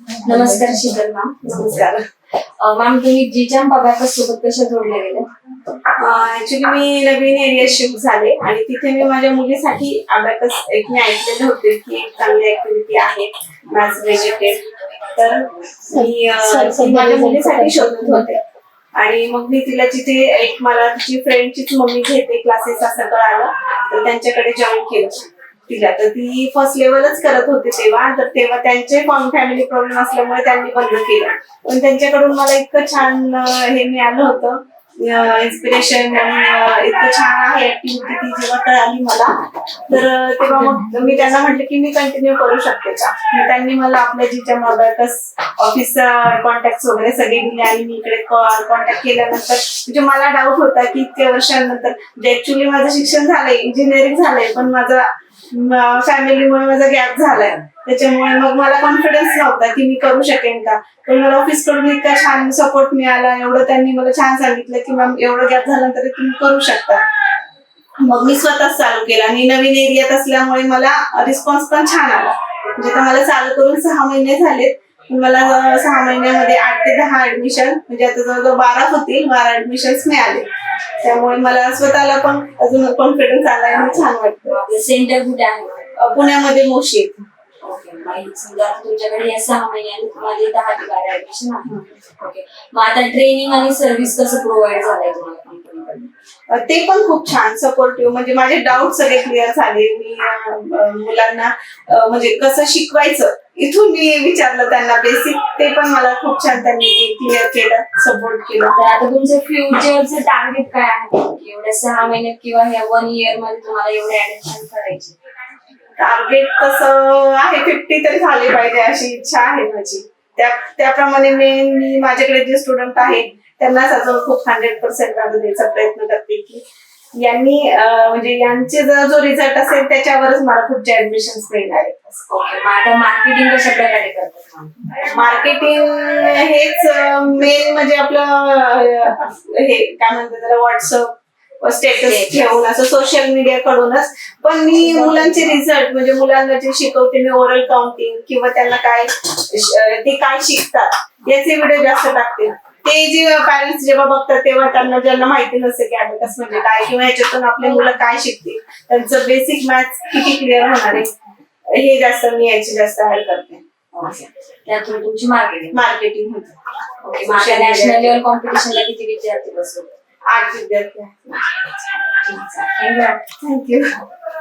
नमस्कार शीतल मॅम नमस्कार. मॅम तुम्ही जीजाम पगारकर सोबत कशा जोडल्या गेल्या? ऍक्च्युली मी नवीन एरिया शिफ्ट झाले आणि तिथे मी माझ्या मुलीसाठी अबॅकस एक मी ऐकलेलं होते की एक चांगली ऍक्टिव्हिटी आहे मॅथ्स रिलेटेड तर मी अं, ती माझ्या मुलीसाठी शोधत होते. आणि मग मी तिला तिथे एक मला तिची फ्रेंडचीच मम्मी घेते क्लासेस असं कळालं. तर त्यांच्याकडे जॉईन केलं. तिला तर ती फर्स्ट लेवलच करत होते तेव्हा. तर तेव्हा त्यांचे फॅमिली प्रॉब्लेम असल्यामुळे त्यांनी बंद केलं. पण त्यांच्याकडून मला इतकं छान हे मिळालं होतं. इन्स्पिरेशन इतकं छान आहे ऍक्टिव्हिटी ती जेव्हा कळाली मला. तर तेव्हा मग मी त्यांना म्हटलं की मी कंटिन्यू करू शकते का? मग त्यांनी मला आपल्या जिच्या मोबाईलच ऑफिस कॉन्टॅक्ट वगैरे सगळे दिले आणि मी इकडे कॉन्टॅक्ट केल्यानंतर म्हणजे मला डाऊट होता की इतक्या वर्षानंतर ऍक्च्युली माझं शिक्षण झालंय इंजिनिअरिंग झालंय पण माझा फॅमिलीमुळे माझा गॅप झालाय. त्याच्यामुळे मग मला कॉन्फिडन्स नव्हता की मी करू शकेन का. पण मला ऑफिसकडून इतका छान सपोर्ट मिळाला एवढं त्यांनी मला छान सांगितलं की मॅम एवढं गॅप झाल्यानंतर तुम्ही करू शकता. मग मी स्वतःच चालू केलं आणि नवीन एरियात असल्यामुळे मला रिस्पॉन्स पण छान आला. म्हणजे आता मला चालू करून सहा महिने झालेत. मला सहा महिन्यामध्ये आठ ते दहा ऍडमिशन म्हणजे आता जवळजवळ बारा होतील बारा ऍडमिशन मिळाले. त्यामुळे मला स्वतःला पण अजून कॉन्फिडन्स आला आणि छान वाटतं आपलं सेंटर कुठे आहे? पुण्यामध्ये मोशी येते समजा तुमच्याकडे या सहा महिन्यात तुम्हाला दहा ते बारा ऍडमिशन आहे ओके मग आता ट्रेनिंग आणि सर्व्हिस कसं प्रोव्हाइड झालंय तुम्हाला? ते पण खूप छान सपोर्टिव्ह म्हणजे माझे डाऊट सगळे क्लिअर झाले. मी मुलांना म्हणजे कसं शिकवायचं इथून मी विचारलं त्यांना बेसिक ते पण मला खूप छान त्यांनी क्लिअर केलं सपोर्ट केलं. तर आता तुमचं फ्युचरचं टार्गेट काय आहे एवढ्या सहा महिन्यात किंवा ह्या वन इयरमध्ये तुम्हाला एवढे ऍडमिशन करायचे? टार्गेट तसं आहे फिफ्टी तरी झाले पाहिजे अशी इच्छा आहे माझी. त्या त्याप्रमाणे मी माझ्याकडे जे स्टुडंट आहेत त्यांनाच अजून खूप हंड्रेड पर्सेंट द्यायचा प्रयत्न करते की यांनी म्हणजे यांचे जर जो रिझल्ट असेल त्याच्यावरच मला पुढचे ऍडमिशन मिळणार मग आता मार्केटिंग कशा प्रकारे करतात मार्केटिंग हेच मेन म्हणजे आपलं हे काय म्हणतात त्याला व्हॉट्सअप स्टेटस ठेवून असं सोशल मीडिया कडूनच. पण मी मुलांचे रिझल्ट म्हणजे मुलांना जे शिकवते मी ओरल काउंटिंग किंवा त्यांना काय ते काय शिकतात याचे व्हिडिओ जास्त टाकते. ते जे पॅरेंट्स जेव्हा बघतात तेव्हा त्यांना ज्यांना माहिती नसते की अबॅकस म्हणजे काय किंवा ह्याच्यातून आपले मुलं काय शिकतील त्यांचं बेसिक मॅथ्स किती क्लिअर होणार आहे हे जास्त मी याची जास्त ऍड करते. ओके. त्यातून तुमची मार्केटिंग मार्केटिंग होतं. नॅशनल लेवल कॉम्पिटिशनला किती विद्यार्थी बसवले आठ विद्यार्थी थँक्यू